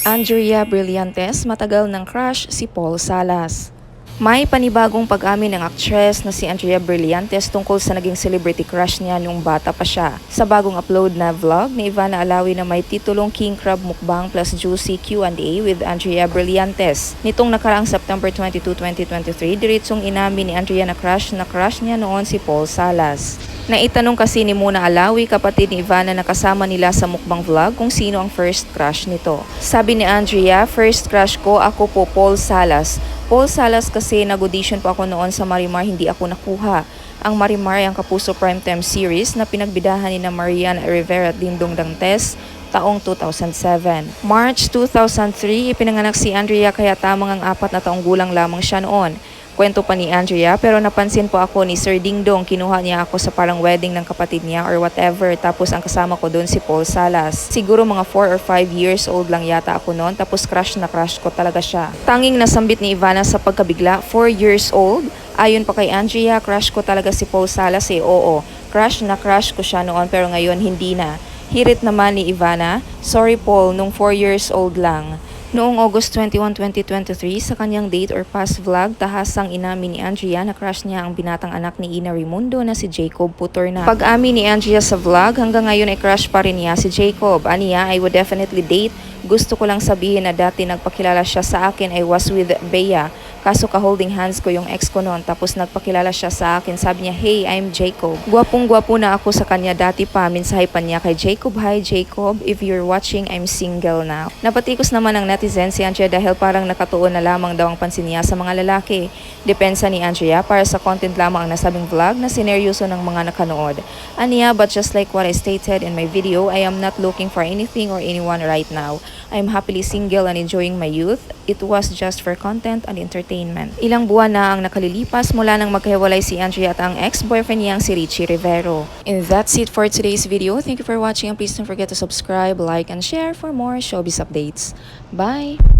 Andrea Brillantes matagal ng crush si Paul Salas. May panibagong pag-amin ng actress na si Andrea Brillantes tungkol sa naging celebrity crush niya nung bata pa siya. Sa bagong upload na vlog ni Ivana Alawi na may titulong King Crab Mukbang plus Juicy Q&A with Andrea Brillantes. Nitong nakaraang September 22, 2023, diretsong inamin ni Andrea na crush na crush niya noon si Paul Salas. Naitanong kasi ni Muna Alawi, kapatid ni Ivana na kasama nila sa mukbang vlog kung sino ang first crush nito. Sabi ni Andrea, first crush ko ako po Paul Salas. Paul Salas kasi nag-audition po ako noon sa Marimar, hindi ako nakuha. Ang Marimar ang Kapuso Primetime Series na pinagbidahan ni na Marian Rivera at Dingdong Dantes taong 2007. March 2003, ipinanganak si Andrea kaya tamang ang apat na taong gulang lamang siya noon. Kwento pa ni Andrea pero napansin po ako ni Sir Dingdong kinuha niya ako sa parang wedding ng kapatid niya or whatever tapos ang kasama ko doon si Paul Salas. Siguro mga 4 or 5 years old lang yata ako noon tapos crush na crush ko talaga siya. Tanging nasambit ni Ivana sa pagkabigla, 4 years old. Ayon pa kay Andrea, crush ko talaga si Paul Salas eh oo. Crush na crush ko siya noon pero ngayon hindi na. Hirit naman ni Ivana, sorry Paul, nung 4 years old lang. Noong August 21, 2023, sa kanyang date or past vlog, tahasang inamin ni Andrea na crush niya ang binatang anak ni Ina Raimundo na si Jacob Putorna. Pag-amin ni Andrea sa vlog, hanggang ngayon ay crush pa rin niya si Jacob. Aniya, I would definitely date. Gusto ko lang sabihin na dati nagpakilala siya sa akin I was with Bea. Kaso ka-holding hands ko yung ex ko noon tapos nagpakilala siya sa akin. Sabi niya, hey, I'm Jacob. Gwapong gwapo na ako sa kanya dati pa. Mensahe pa niya kay Jacob, hi Jacob, if you're watching, I'm single now. Napatikos naman ng netizen si Andrea dahil parang nakatuon na lamang daw ang pansin niya sa mga lalaki. Depensa ni Andrea para sa content lamang ang nasabing vlog na sineryoso ng mga nakanood. Aniya, but just like what I stated in my video, I am not looking for anything or anyone right now. I am happily single and enjoying my youth. It was just for content and entertainment. Ilang buwan na ang nakalilipas mula nang magkahiwalay si Andrea at ang ex-boyfriend niyang si Richie Rivero. And that's it for today's video. Thank you for watching and please don't forget to subscribe, like, and share for more showbiz updates. Bye!